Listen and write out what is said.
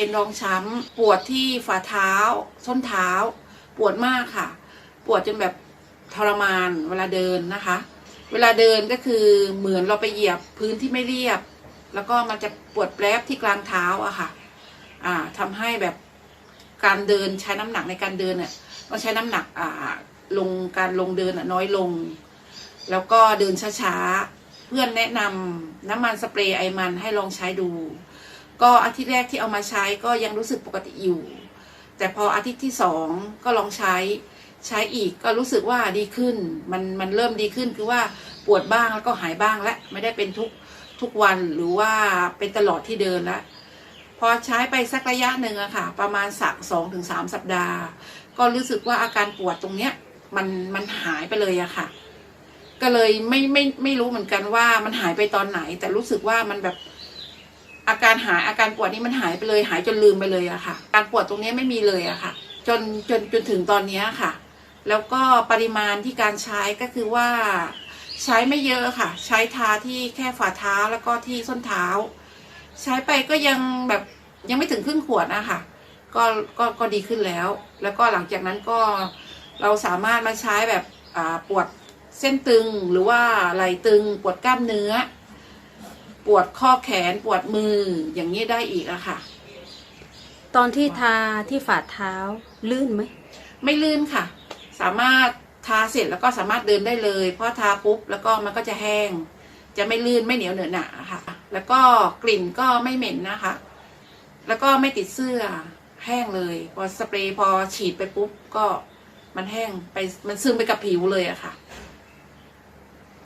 เป็นรองช้ำปวดที่ฝ่าเท้า ส้นเท้า ปวดมากค่ะ ปวดจนแบบทรมานเวลาเดินนะคะ เวลาเดินก็คือเหมือนเราไปเหยียบพื้นที่ไม่เรียบ แล้วก็มันจะปวดแปรบที่กลางเท้าอะค่ะ อ่าทำให้แบบการเดินใช้น้ำหนักในการเดินเนี่ยต้องใช้น้ำหนักอ่าลงการลงเดินน้อยลง แล้วก็เดินช้าๆ เพื่อนแนะนำน้ำมันสเปรย์ไอมันให้ลองใช้ดู ก็อาทิตย์แรกที่เอามาใช้ก็ยังรู้สึกปกติอยู่ แต่พออาทิตย์ที่สองก็ลองใช้ใช้อีกก็รู้สึกว่าดีขึ้น มันมันเริ่มดีขึ้นคือว่าปวดบ้างแล้วก็หายบ้างและไม่ได้เป็นทุกทุกวันหรือว่าเป็นตลอดที่เดินล้วพอใช้ไปสักระยะหนึ่งอะค่ะ ประมาณสักสองถึงสามสัปดาห์ ก็รู้สึกว่าอาการปวดตรงเนี้ยมันมันหายไปเลยอะค่ะ ก็เลยไม่ไม่ไม่รู้เหมือนกันว่ามันหายไปตอนไหน แต่รู้สึกว่ามันแบบ อาการหายอาการปวดนี้มันหายไปเลย หายจนลืมไปเลยอะค่ะ การปวดตรงนี้ไม่มีเลยอะค่ะ จนจนจนถึงตอนนี้ค่ะ แล้วก็ปริมาณที่การใช้ก็คือว่าใช้ไม่เยอะค่ะ ใช้ทาที่แค่ฝ่าเท้าแล้วก็ที่ส้นเท้า ใช้ไปก็ยังแบบยังไม่ถึงครึ่งขวดนะคะก็ก็ก็ดีขึ้นแล้ว แล้วก็หลังจากนั้นก็เราสามารถมาใช้แบบปวดเส้นตึงหรือว่าไหล่ตึงปวดกล้ามเนื้อ ปวดข้อแขนปวดมืออย่างนี้ได้อีกอะค่ะ ตอนที่ทาที่ฝ่าเท้าลื่นไหมไม่ลื่นค่ะ สามารถทาเสร็จแล้วก็สามารถเดินได้เลย เพราะทาปุ๊บแล้วก็มันก็จะแห้ง จะไม่ลื่นไม่เหนียวเหนอะหนะค่ะ แล้วก็กลิ่นก็ไม่เหม็นนะคะ แล้วก็ไม่ติดเสื้อแห้งเลย พอสเปรย์พอฉีดไปปุ๊บก็มันแห้งไปมันซึมไปกับผิวเลยอะค่ะ